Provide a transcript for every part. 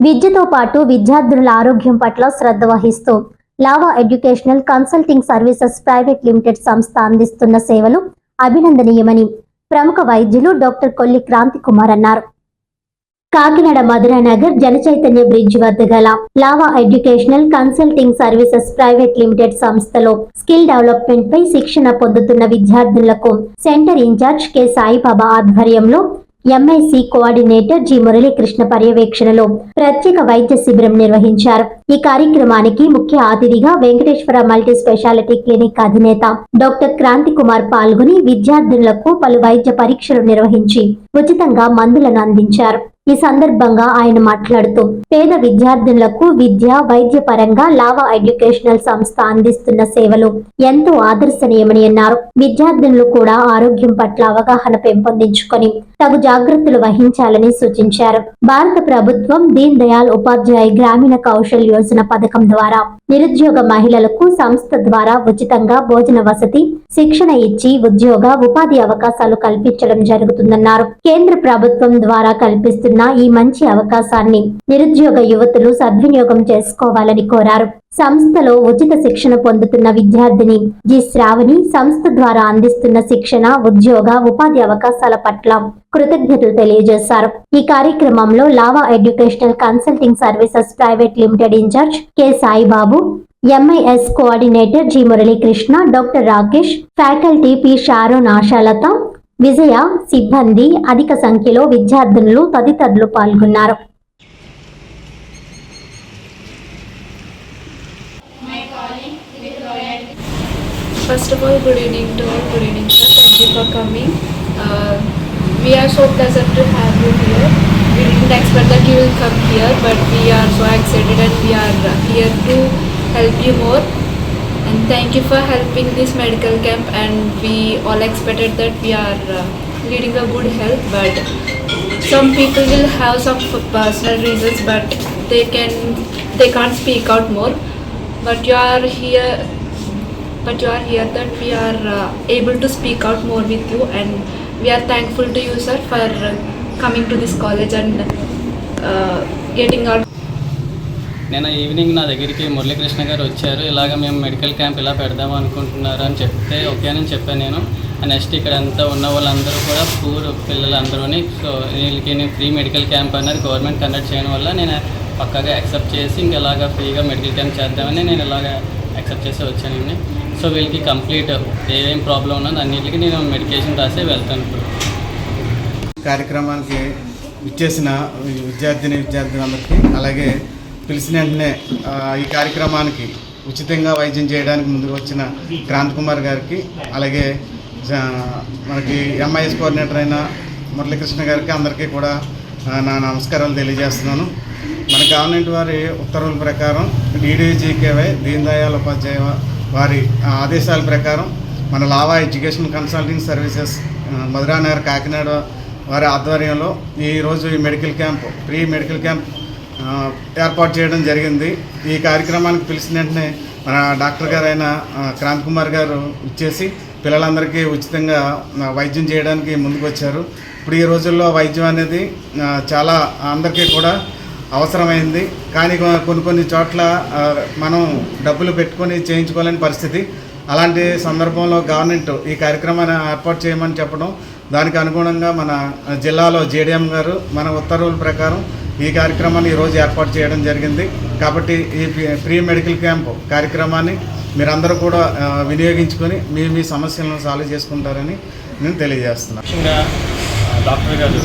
విద్యతో పాటు విద్యార్థుల ఆరోగ్యం పట్ల శ్రద్ధ వహిస్తూ Lava Educational Consulting Services Private Limited సంస్థ అందిస్తున్న సేవలు అభినందనీయమని ప్రముఖ వైద్యులు డాక్టర్ కొల్లి క్రాంతి కుమార్ అన్నారు. కాకినాడ మధురానగర్ జనచైతన్య బ్రిడ్జ్ వద్ద గల Lava Educational Consulting Services Private limited సంస్థలో స్కిల్ డెవలప్మెంట్ పై శిక్షణ పొందుతున్న విద్యార్థులకు సెంటర్ ఇన్ఛార్జ్ కె. సాయిబాబా ఆధ్వర్యంలో ఎంఐసి కోఆర్డినేటర్ జి మురళీకృష్ణ పర్యవేక్షణలో ప్రత్యేక వైద్య శిబిరం నిర్వహించారు. ఈ కార్యక్రమానికి ముఖ్య అతిథిగా వెంకటేశ్వర మల్టీ స్పెషాలిటీ క్లినిక్ అధినేత డాక్టర్ క్రాంతి కుమార్ పాల్గొని విద్యార్థినులకు పలు వైద్య పరీక్షలు నిర్వహించి ఉచితంగా మందులను అందించారు. ఈ సందర్భంగా ఆయన మాట్లాడుతూ పేద విద్యార్థులకు విద్య వైద్య పరంగా లావా ఎడ్యుకేషనల్ సంస్థ అందిస్తున్న సేవలు ఎంతో ఆదర్శనీయమని అన్నారు. విద్యార్థులు కూడా ఆరోగ్యం పట్ల అవగాహన పెంపొందించుకొని తగు జాగ్రత్తలు వహించాలని సూచించారు. భారత ప్రభుత్వం దీన్ దయాల్ ఉపాధ్యాయ గ్రామీణ కౌశల్ యోజన పథకం ద్వారా నిరుద్యోగ మహిళలకు సంస్థ ద్వారా ఉచితంగా భోజన వసతి శిక్షణ ఇచ్చి ఉద్యోగ ఉపాధి అవకాశాలు కల్పించడం జరుగుతుందన్నారు. కేంద్ర ప్రభుత్వం ద్వారా కల్పిస్తున్న ఈ మంచి అవకాశాన్ని నిరుద్యోగ యువతులు సద్వినియోగం చేసుకోవాలని కోరారు. సంస్థలో ఉచిత శిక్షణ పొందుతున్న విద్యార్థిని. జి. శ్రావణి సంస్థ ద్వారా అందిస్తున్న శిక్షణ ఉద్యోగ ఉపాధి అవకాశాల పట్ల కృతజ్ఞతలు తెలియజేశారు. ఈ కార్యక్రమంలో Lava Educational Consulting Services Private Limited in-charge K. Saibabu MIS coordinator G. Muralikrishna doctor Rakesh faculty P. Sharon Ashalata Vijaya సిబ్బంది అధిక సంఖ్యలో విద్యార్థినులు తదితరులు పాల్గొన్నారు. First of all, good evening to all. Good evening, sir. Thank you for coming. Uh, we are so pleasant to have you here. We didn't expect that you will come here, but we are so excited and we are uh, here to help you more. And thank you for helping this medical camp. And we all expected that we are uh, leading a good health, but some people will have some personal reasons, but they can they can't speak out more. But you are here but you are here that we are uh, able to speak out more with you and we are thankful to you sir for uh, coming to this college and uh, getting out. నేను evening నా దగ్గరికి మురళీకృష్ణ గారు వచ్చారు. ఇలాగ మేము medical camp ఇలా పెడదాం అనుకుంటున్నారు అని చెప్తే ఓకే అని చెప్పాను నేను. నెక్స్ట్ ఇక్కడ అంతా ఉన్న వాళ్ళందరూ కూడా పూర్ పిల్లలందరూని సో వీళ్ళకి నేను ఫ్రీ మెడికల్ క్యాంప్ అనేది గవర్నమెంట్ కండక్ట్ చేయడం వల్ల నేను పక్కాగా యాక్సెప్ట్ చేసి ఇంక ఇలాగా ఫ్రీగా మెడికల్ క్యాంప్ చేద్దామని నేను ఇలాగ యాక్సెప్ట్ చేసి వచ్చానండి సో వీళ్ళకి కంప్లీట్ ఏమేం ప్రాబ్లం ఉన్నది అన్నింటికి నేను మెడికేషన్ రాసే వెళ్తాను ఇప్పుడు. కార్యక్రమానికి ఇచ్చేసిన విద్యార్థిని విద్యార్థులందరికీ అలాగే పిలిచిన వెంటనే ఈ కార్యక్రమానికి ఉచితంగా వైద్యం చేయడానికి ముందుకు వచ్చిన క్రాంత్ కుమార్ గారికి అలాగే జ- మనకి ఎంఐఎస్ కోఆర్డినేటర్ అయిన మురళీకృష్ణ గారికి అందరికీ కూడా నా నమస్కారాలు తెలియజేస్తున్నాను. మన గవర్నమెంట్ వారి ఉత్తర్వుల ప్రకారం డీడీజీకేవై దీన్ దయాళ్ ఉపాధ్యాయ వారి ఆదేశాల ప్రకారం మన Lava Education Consulting Services Madhuranagar Kakinada వారి ఆధ్వర్యంలో ఈరోజు ఈ medical camp free medical camp ఏర్పాటు చేయడం జరిగింది. ఈ కార్యక్రమానికి పిలిచిన వెంటనే మన డాక్టర్ గారైన క్రాంత్ కుమార్ గారు ఇచ్చేసి పిల్లలందరికీ ఉచితంగా వైద్యం చేయడానికి ముందుకు వచ్చారు ఇప్పుడు ఈ రోజుల్లో వైద్యం అనేది చాలా అందరికీ కూడా అవసరమైంది. కానీ కొన్ని కొన్ని చోట్ల మనం డబ్బులు పెట్టుకొని చేయించుకోలేని పరిస్థితి. అలాంటి సందర్భంలో గవర్నమెంట్ ఈ కార్యక్రమాన్ని ఏర్పాటు చేయమని చెప్పడం దానికి అనుగుణంగా మన జిల్లాలో జేడీఎం గారు మన ఉత్తర్వుల ప్రకారం ఈ కార్యక్రమాన్ని ఈరోజు ఏర్పాటు చేయడం జరిగింది. కాబట్టి ఈ ప్రీ మెడికల్ క్యాంప్ కార్యక్రమాన్ని మీరందరూ కూడా వినియోగించుకొని మీ మీ సమస్యలను సాల్వ్ చేసుకుంటారని నేను తెలియజేస్తున్నాను. ముఖ్యంగా డాక్టర్ గారు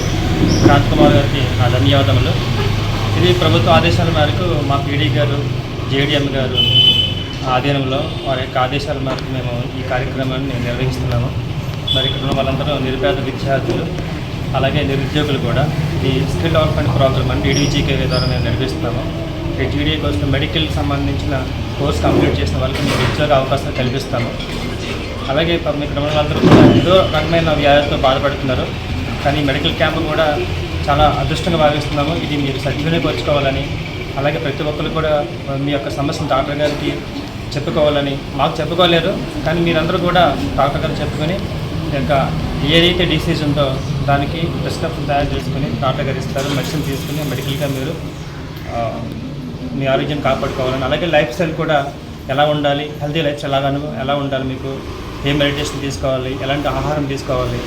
రాజ్ కుమార్ గారికి నా ధన్యవాదములు. ఇది ప్రభుత్వ ఆదేశాల మేరకు మా పీడీ గారు జేడిఎం గారు ఆధీనంలో వారి యొక్క ఆదేశాల మేరకు మేము ఈ కార్యక్రమాన్ని నిర్వహిస్తున్నాము. మరి ఇక్కడ ఉన్న వాళ్ళందరూ నిరుపేద విద్యార్థులు అలాగే నిరుద్యోగులు కూడా ఈ స్కిల్ డెవలప్మెంట్ ప్రోగ్రామ్ అని డీడీజీకే ద్వారా మేము నిర్వహిస్తున్నాము. ఈ కోసం మెడికల్ సంబంధించిన కోర్స్ కంప్లీట్ చేసిన వాళ్ళకి మేము ఉద్యోగ అవకాశాలు కల్పిస్తాము. అలాగే ఇక్కడ ఉన్న వాళ్ళందరూ కూడా ఏదో రకమైన వ్యాధితో బాధపడుతున్నారు. కానీ మెడికల్ క్యాంప్ కూడా చాలా అదృష్టంగా భావిస్తున్నాము. ఇది మీరు సద్వినియోగపరచుకోవాలని అలాగే ప్రతి ఒక్కరు కూడా మీ యొక్క సమస్యను డాక్టర్ గారికి చెప్పుకోవాలని. మాకు చెప్పుకోలేరు కానీ మీరందరూ కూడా డాక్టర్ గారు చెప్పుకొని ఇంకా యొక్క ఏదైతే డిసీజ్ ఉందో దానికి ప్రిస్క్రిప్షన్ తయారు చేసుకుని డాక్టర్ గారు ఇస్తారు. మెడిసిన్ తీసుకుని మెడికల్గా మీరు మీ ఆరోగ్యం కాపాడుకోవాలని. అలాగే లైఫ్ స్టైల్ కూడా ఎలా ఉండాలి హెల్తీ లైఫ్ స్టైల్ ఎలాగను ఎలా ఉండాలి మీకు ఏ మెడిటేషన్ తీసుకోవాలి ఎలాంటి ఆహారం తీసుకోవాలి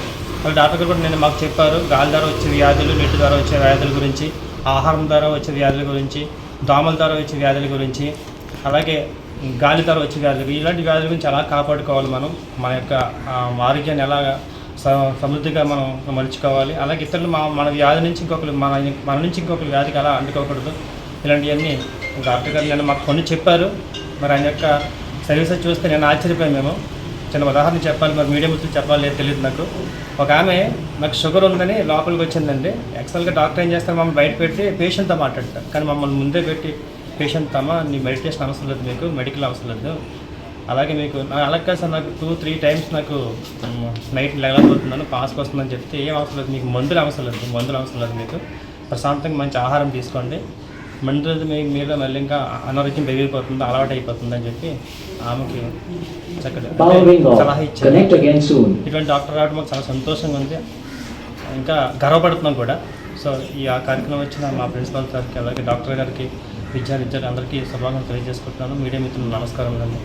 అలా డాక్టర్ గారు కూడా నేను మాకు చెప్పారు. గాలి ద్వారా వచ్చే వ్యాధులు నీటి ద్వారా వచ్చే వ్యాధుల గురించి ఆహారం ద్వారా వచ్చే వ్యాధుల గురించి దోమల ద్వారా వచ్చే వ్యాధుల గురించి అలాగే గాలి ద్వారా వచ్చే వ్యాధులు ఇలాంటి వ్యాధుల గురించి ఎలా కాపాడుకోవాలి మనం? మన యొక్క ఆరోగ్యాన్ని ఎలా సమృద్ధిగా మనం మలుచుకోవాలి? అలాగే ఇతరులు మా మన వ్యాధి నుంచి ఇంకొకరు మన మన నుంచి ఇంకొకరు వ్యాధికి ఎలా అంటుకోకూడదు? ఇలాంటివన్నీ డాక్టర్ గారు నేను మాకు కొన్ని చెప్పారు. మరి ఆయన యొక్క సర్వీసెస్ చూస్తే నేను ఆశ్చర్యపోయాను మేము. చిన్న ఉదాహరణ చెప్పాలి మరి మీడియం మిత్రులు చెప్పాలి లేదు తెలియదు నాకు. ఒక ఆమె నాకు షుగర్ ఉందని లోపలికి వచ్చిందండి. యాక్చువల్గా డాక్టర్ ఏం చేస్తారు మమ్మల్ని బయట పెట్టి పేషెంట్తో మాట్లాడతారు. కానీ మమ్మల్ని ముందే పెట్టి పేషెంట్ తమ నీ మెడిటేషన్ అవసరం లేదు మీకు మెడికల్ అవసరం లేదు. అలాగే మీకు అలా కాదు సార్ నాకు టూ త్రీ టైమ్స్ నాకు నైట్ లెగలబోతున్నాను పాస్కి వస్తుందని చెప్తే ఏం అవసరం లేదు మీకు మందులు అవసరం లేదు మందులు అవసరం లేదు మీకు. ప్రశాంతంగా మంచి ఆహారం తీసుకోండి. మందులు మీ మీద మళ్ళీ ఇంకా అనారోగ్యం పెరిగిపోతుంది అలవాటు అయిపోతుంది అని చెప్పి ఆమెకి. సలహా ఇచ్చారు. ఇటువంటి డాక్టర్ రావడం మాకు చాలా సంతోషంగా ఉంది ఇంకా గర్వపడుతున్నాం కూడా సో ఈ ఆ కార్యక్రమం వచ్చిన మా ప్రిన్సిపల్ సార్కి అలాగే డాక్టర్ గారికి విద్యార్థి అందరికీ శుభాకాంక్షలు తెలియజేసుకుంటున్నాను మీడియా మిత్రులు నమస్కారం అండి